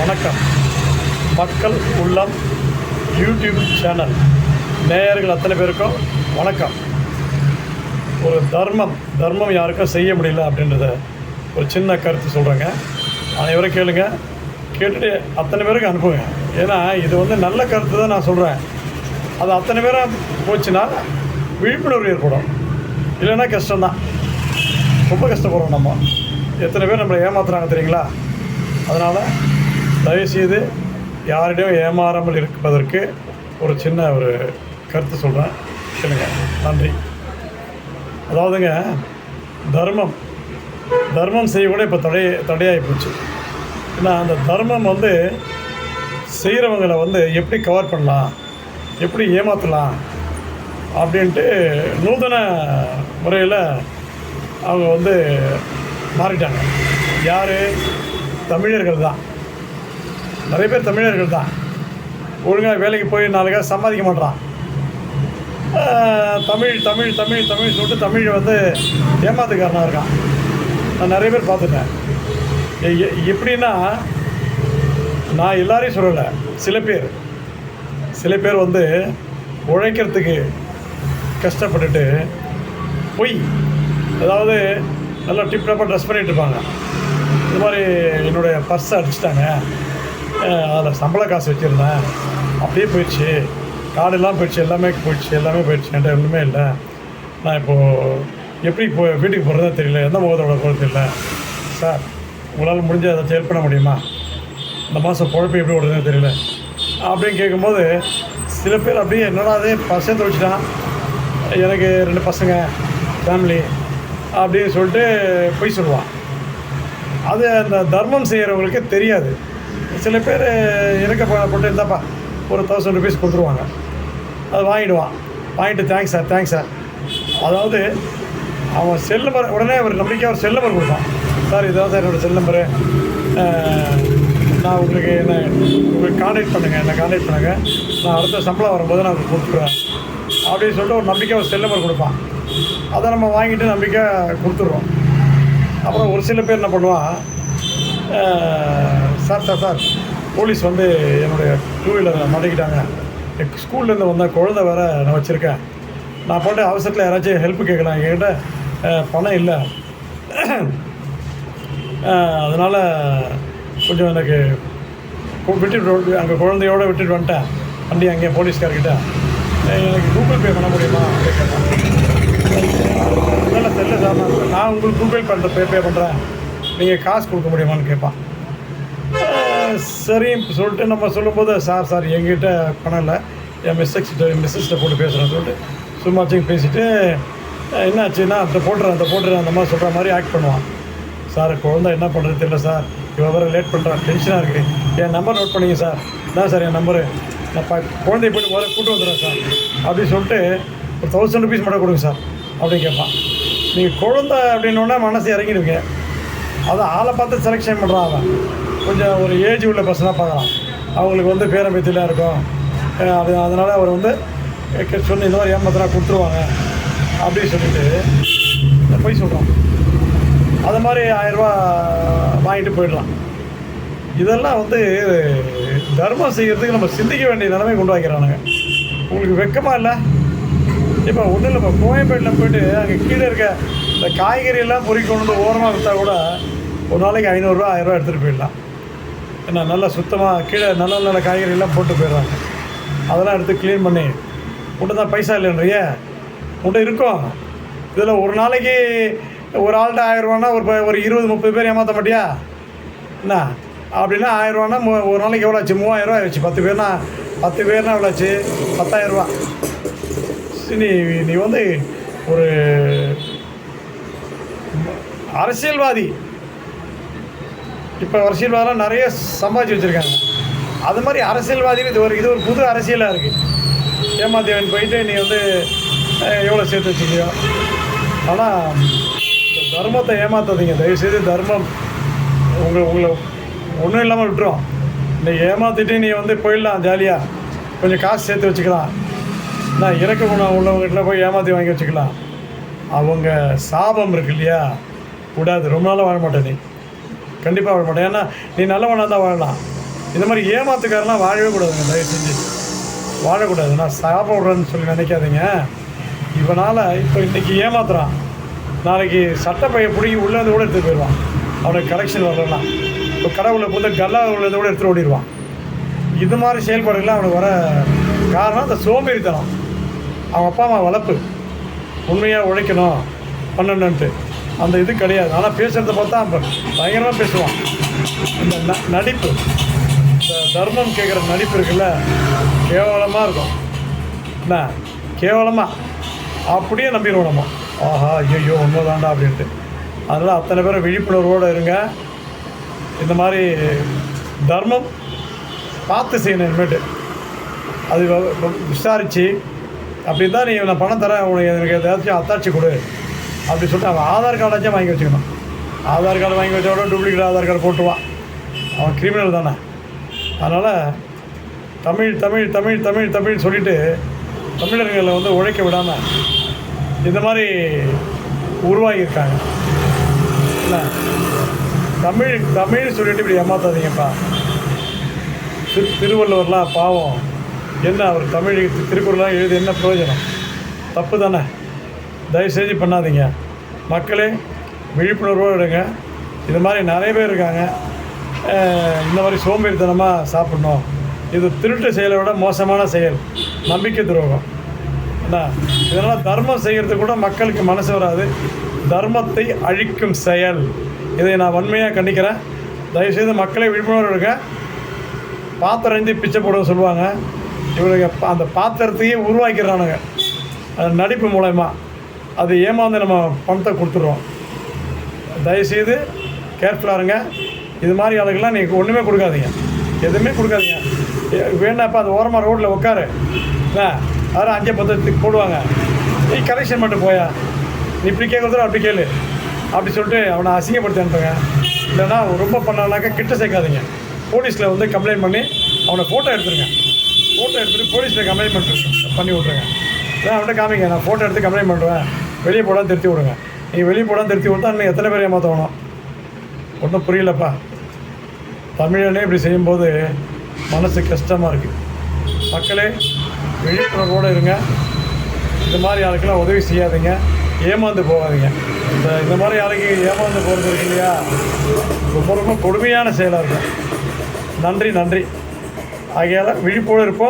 வணக்கம். மக்கள் உள்ளம் யூடியூப் சேனல். நேயர்கள் அத்தனை பேருக்கும் வணக்கம். ஒரு தர்மம் தர்மம் யாருக்கும் செய்ய முடியல அப்படின்றத ஒரு சின்ன கருத்து சொல்கிறேங்க அனைவரும் கேளுங்க. கேட்டுட்டு அத்தனை பேருக்கு அனுப்புங்க. ஏன்னா இது வந்து நல்ல கருத்து தான் நான் சொல்கிறேன் அது அத்தனை பேரும் போச்சுன்னா விழிப்புணர்வு ஏற்படும். இல்லைன்னா கஷ்டம்தான். ரொம்ப கஷ்டப்படுறோம் நம்ம. எத்தனை பேர் நம்மளை ஏமாத்துறாங்க தெரியுங்களா? அதனால் தயவுசெய்து யாரிடையும் ஏமாறாமல் இருப்பதற்கு ஒரு சின்ன ஒரு கருத்து சொல்கிறேன் சொல்லுங்க நன்றி. அதாவதுங்க தர்மம். தர்மம் செய்ய கூட இப்போ தடை தடையாகி போச்சு. ஏன்னா அந்த தர்மம் வந்து செய்கிறவங்களை வந்து எப்படி கவர் பண்ணலாம்? எப்படி ஏமாற்றலாம் அப்படின்ட்டு நூதன முறையில் அவங்க வந்து மாறிட்டாங்க. யார்? தமிழர்கள் தான் நிறைய பேர் தமிழர்கள் தான். ஒழுங்காக வேலைக்கு போய் நாலு சம்பாதிக்க மாட்டான் தமிழ் தமிழ் தமிழ் தமிழ் சொல்லிட்டு தமிழ் வந்து ஏமாத்துக்காரனாக இருக்கான். நான் நிறைய பேர் பார்த்துட்டேன். எ- எப்படின்னா நான் எல்லாரையும் சொல்லலை. சில பேர். சில பேர் வந்து உழைக்கிறதுக்கு கஷ்டப்பட்டுட்டு பொய் அதாவது நல்லா டிப் டாப்பாக ட்ரெஸ் பண்ணிகிட்டு இருப்பாங்க. இந்த மாதிரி என்னுடைய பர்ஸை அடிச்சிட்டாங்க. அதில் சம்பள காசு வச்சுருந்தேன். அப்படியே போயிடுச்சு. காடெல்லாம் போயிடுச்சு. எல்லாமே போயிடுச்சு. எல்லாமே போயிடுச்சு. என்கிட்ட ஒன்றுமே இல்லை. நான் இப்போது எப்படி போ வீட்டுக்கு போகிறதா தெரியல. எந்த முகத்தோட போகிறது தெரியல. சார் உங்களால் முடிஞ்ச அதை ஹெல்ப் பண்ண முடியுமா? இந்த மாதம் குழப்பம் எப்படி ஓடுதுன்னு தெரியல. அப்படின்னு கேட்கும்போது சில பேர் அப்படியே என்னடா அதே பசங்க வச்சுட்டான் எனக்கு ரெண்டு பசங்க ஃபேமிலி அப்படின்னு சொல்லிட்டு பொய் சொல்லுவான். அது அந்த தர்மம் செய்கிறவங்களுக்கு தெரியாது. சில பேர் இறக்க போட்டு இருந்தாப்பா ஒரு தௌசண்ட் ருபீஸ் கொடுத்துருவாங்க. அது வாங்கிடுவான் வாங்கிட்டு தேங்க்ஸ் சார் தேங்க்ஸ் சார் அதாவது அவன் செல் நம்பர் உடனே அவர் நம்பிக்கையாக ஒரு செல் நம்பர் கொடுப்பான் சார் இதான் சார் என்னோடய செல் நம்பரு நான் உங்களுக்கு என்ன உங்களுக்கு காண்டாக்ட் பண்ணுங்கள் என்னை காண்டாக்ட் பண்ணுங்கள் நான் அடுத்த சம்பளம் வரும்போது நான் உங்களுக்கு கொடுத்துருவேன். அப்படின்னு சொல்லிட்டு ஒரு நம்பிக்கை ஒரு செல் நம்பர் கொடுப்பான். அதை நம்ம வாங்கிட்டு நம்பிக்கை கொடுத்துட்றோம். அப்புறம் ஒரு சில பேர் என்ன பண்ணுவான் சார் சார் சார். போலீஸ் வந்து என்னுடைய டூ வீலரை மாட்டிக்கிட்டாங்க. என் ஸ்கூல்லேருந்து வந்த குழந்தை வேற நான் வச்சுருக்கேன். நான் போட்டு அவசரத்தில் யாராச்சும் ஹெல்ப் கேட்கலாம். என்கிட்ட பணம் இல்லை. அதனால் கொஞ்சம் எனக்கு விட்டுட்டு அங்கே குழந்தையோடு விட்டுட்டு வந்துட்டேன். வண்டி அங்கே போலீஸ்கார்கிட்ட. எனக்கு கூகுள் பே பண்ண முடியுமா? அப்படின்னு கேட்டேன் இல்லை தெரியல சார். நான் நான் உங்களுக்கு கூகுள் பண்ணுற பே பே பண்ணுறேன் நீங்கள் காசு கொடுக்க முடியுமான்னு கேட்பான். சரி சொல்லிட்டு நம்ம சொல்லும்போது சார் சார் எங்கிட்ட பணம் இல்லை. என் மிஸ்ஸஸ்கிட்ட மிஸ்ஸஸ்கிட்ட போட்டு பேசுகிறேன்னு சொல்லிட்டு சும்மா வச்சு பேசிவிட்டு என்னாச்சுன்னா அந்த போட்டுறேன் அந்த போட்டுறேன் அந்த மாதிரி சொல்கிற மாதிரி ஆக்ட் பண்ணுவான். சார் குழந்தை என்ன பண்ணுறது தெரியல சார். இவ்வளோ வர லேட் பண்ணுறான் டென்ஷனாக இருக்குது என் நம்பர் நோட் பண்ணிங்க சார். தான் சார் என் நம்பரு நான் ப குழந்தைய போய்ட்டு வர கூட்டு வந்துடுறேன் சார். அப்படின்னு சொல்லிட்டு ஒரு தௌசண்ட் ருபீஸ் மட்டும் கொடுங்க சார் அப்படின்னு கேட்பான். நீங்கள் குழந்தை அப்படின்னோடனே மனசு இறங்கிடுவீங்க அதை ஆளை பார்த்து செலெக்ஷன் பண்ணுறான் அவன். கொஞ்சம் ஒரு ஏஜ் உள்ள பர்சனாக பார்க்கலாம். அவங்களுக்கு வந்து பேரம்பேத்திலாம் இருக்கும். அது அதனால் அவர் வந்து சொன்ன இந்த மாதிரி ஏமாத்தினா கொடுத்துருவாங்க. அப்படின்னு சொல்லிட்டு போய் சொல்கிறோம் அது மாதிரி ஆயிரரூபா வாங்கிட்டு போயிடலாம். இதெல்லாம் வந்து தர்மம் செய்கிறதுக்கு நம்ம சிந்திக்க வேண்டிய நிலைமை கொண்டு வைக்கிறானுங்க உங்களுக்கு வெக்கமாக இல்லை? இப்போ ஒன்றும் இல்லை இப்போ கோயம்பேட்டில் போயிட்டு அங்கே கீழே இருக்க இந்த காய்கறி எல்லாம் வந்து ஓரமாக விற்றா கூட ஒரு நாளைக்கு ஐநூறுரூவா ஆயிரரூவா எடுத்துகிட்டு போயிடலாம். ஏன்னா நல்லா சுத்தமாக கீழே நல்ல நல்ல காய்கறிலாம் போட்டு போயிடுறாங்க. அதெல்லாம் எடுத்து க்ளீன் பண்ணி உண்டு தான் பைசா இல்லைன்றிய உண்டு இருக்கும் இதில் ஒரு நாளைக்கு ஒரு ஆள்கிட்ட ஆயிரரூவானா ஒரு ஒரு இருபது முப்பது பேர் ஏமாற்ற மாட்டியா? என்ன? அப்படின்னா ஆயிரரூவானா ஒரு நாளைக்கு எவ்வளோ ஆச்சு? மூவாயிரரூவா ஆயிடுச்சு. பத்து பேர்னா பத்து பேர்னா எவ்வளோ ஆச்சு? பத்தாயிரரூவா நீ நீ வந்து ஒரு அரசியல்வாதி. இப்போ அரசியல்வாதம் நிறைய சம்பாதிச்சு வச்சுருக்காங்க. அது மாதிரி அரசியல்வாதிகள் இது ஒரு இது ஒரு புது அரசியலாக இருக்குது ஏமாத்தேவன் போயிட்டு நீ வந்து எவ்வளோ சேர்த்து வச்சுக்கியோ ஆனால் இந்த தர்மத்தை ஏமாத்தாதீங்க. தயவுசெய்து தர்மம் உங்களை உங்களை ஒன்றும் இல்லாமல் விட்டுரும். நீ ஏமாற்றிட்டு நீ வந்து போயிடலாம் ஜாலியாக கொஞ்சம் காசு சேர்த்து வச்சுக்கலாம். நான் இறக்க குணம் உள்ளவங்ககிட்ட போய் ஏமாற்றி வாங்கி வச்சுக்கலாம். அவங்க சாபம் இருக்கு இல்லையா? விடாது ரொம்ப நாளாக வாழ மாட்டேன் நீ. கண்டிப்பாக வாழ மாட்டேன். ஏன்னா நீ நல்லவனாக தான் வாழலாம். இந்த மாதிரி ஏமாத்துக்காரெல்லாம் வாழவே கூடாதுங்க தயவு செஞ்சு. வாழக்கூடாது. நான் சாப்பிட்றேன்னு சொல்லி நினைக்காதீங்க. இவனால் இப்போ இன்றைக்கி ஏமாத்துறான். நாளைக்கு சட்டப்பையை பிடிங்கி உள்ளேருந்து கூட எடுத்துகிட்டு போயிடுவான். அவனுக்கு கலெக்ஷன் வரலாம். இப்போ கடவுளை போட்டு கல்லா உள்ளதை கூட எடுத்துகிட்டு ஓடிடுவான். இது மாதிரி செயல்பாடுகள்லாம் அவனுக்கு வர காரணம் அந்த சோம்பேறித்தனம். அவன் அப்பா அம்மா வளர்ப்பு. உண்மையாக உழைக்கணும். பண்ணணுன்ட்டு அந்த இது கிடையாது. ஆனால் பேசுகிறத பார்த்தா பயங்கரமாக பேசுவான் இந்த ந நடிப்பு. இந்த தர்மம் கேட்குற நடிப்பு இருக்குல்ல கேவலமாக இருக்கும். என்ன? கேவலமாக அப்படியே நம்பிடுவோம் ஆஹா ஐயோ உண்மைதாண்டா அப்படின்ட்டு. அதனால் அத்தனை பேரும் விழிப்புணர்வோடு இருங்க. இந்த மாதிரி தர்மம் பார்த்து செய்யணும் இனிமேட்டு. அது விசாரித்து அப்படி தான் நீ நான் பணம் தரேன் உனக்கு எனக்கு ஏதாச்சும் அத்தாட்சி கொடு. அப்படி சொல்லிட்டு அவன் ஆதார் கார்டாச்சும் வாங்கி வச்சுக்கணும். ஆதார் கார்டு வாங்கி வச்சோட டூப்ளிகேட் ஆதார் கார்டு போட்டுவான் அவன் கிரிமினல் தானே. அதனால் தமிழ் தமிழ் தமிழ் தமிழ் தமிழ் சொல்லிட்டு தமிழர்களை வந்து உழைக்க விடாமல் இந்த மாதிரி உருவாகியிருக்காங்க. என்ன? தமிழ் தமிழ் சொல்லிட்டு இப்படி ஏமாத்தாதீங்கப்பா. திரு திருவள்ளுவர்லாம் பாவம். என்ன அவர் தமிழ் திருக்குறள்லாம் எழுதி என்ன பிரயோஜனம்? தப்பு தானே. தயவுசெய்து பண்ணாதீங்க. மக்களே விழிப்புணர்வோடு இருங்க. இது மாதிரி நிறைய பேர் இருக்காங்க. இந்த மாதிரி சோம்பேறித்தனமாக சாப்பிட்ணும். இது திருட்டு செயலை விட மோசமான செயல். நம்பிக்கை துரோகம். என்ன இதனால் தர்மம் செய்கிறது கூட மக்களுக்கு மனசு வராது. தர்மத்தை அழிக்கும் செயல். இதை நான் வன்மையாக கண்டிக்கிறேன். தயவுசெய்து மக்களை விழிப்புணர்வு இருக்க பாத்திரம் இருந்து பிச்சை போட சொல்லுவாங்க. இவனுங்க அந்த பாத்திரத்தையே உருவாக்கிறானுங்க நடிப்பு மூலயமா. அது ஏமாந்து நம்ம பணத்தை கொடுத்துட்றோம். தயவுசெய்து கேர்ஃபுல்லாக இருங்க. இது மாதிரி ஆளுக்கெல்லாம் நீங்கள் ஒன்றுமே கொடுக்காதீங்க. எதுவுமே கொடுக்காதீங்க. வேணாப்பா அது ஓரமாக ரோட்டில் உட்காரு. என்ன? யாரும் அஞ்சு பத்து போடுவாங்க. நீ கலெக்ஷன் மட்டும் போயா. நீ இப்படி கேட்குறதோ அப்படி கேளு. அப்படி சொல்லிட்டு அவனை அசிங்கப்படுத்தி அனுப்புங்க. இல்லைன்னா ரொம்ப பண்ணானாக்கா கிட்ட சேர்க்காதீங்க. போலீஸில் வந்து கம்ப்ளைண்ட் பண்ணி அவனை ஃபோட்டோ எடுத்துருங்க. ஃபோட்டோ எடுத்துகிட்டு போலீஸில் கம்ப்ளைண்ட் பண்ணிட்டு பண்ணி விட்ருங்க நான் அவன்கிட்ட காமிங்க நான் ஃபோட்டோ எடுத்து கம்ப்ளைண்ட் பண்ணுறேன் வெளியே போடாம திருத்தி விடுங்க. நீ வெளியே போடாம திருத்தி விட்டா இன்னும் எத்தனை பேர் ஏமாற்றணும் ஒன்றும் புரியலப்பா. தமிழனே இப்படி செய்யும்போது மனசு கஷ்டமாக இருக்குது மக்களே விழிப்புணர்வோடு இருங்க. இந்த மாதிரி ஆளுக்கெல்லாம் உதவி செய்யாதீங்க. ஏமாந்து போகாதீங்க. இந்த இந்த மாதிரி ஆளுக்கு ஏமாந்து போகிறது இருக்கு இல்லையா? ரொம்ப ரொம்ப கொடுமையான செயலாக இருக்கும். நன்றி நன்றி. ஆகையால் விழிப்போடு இருப்போம்.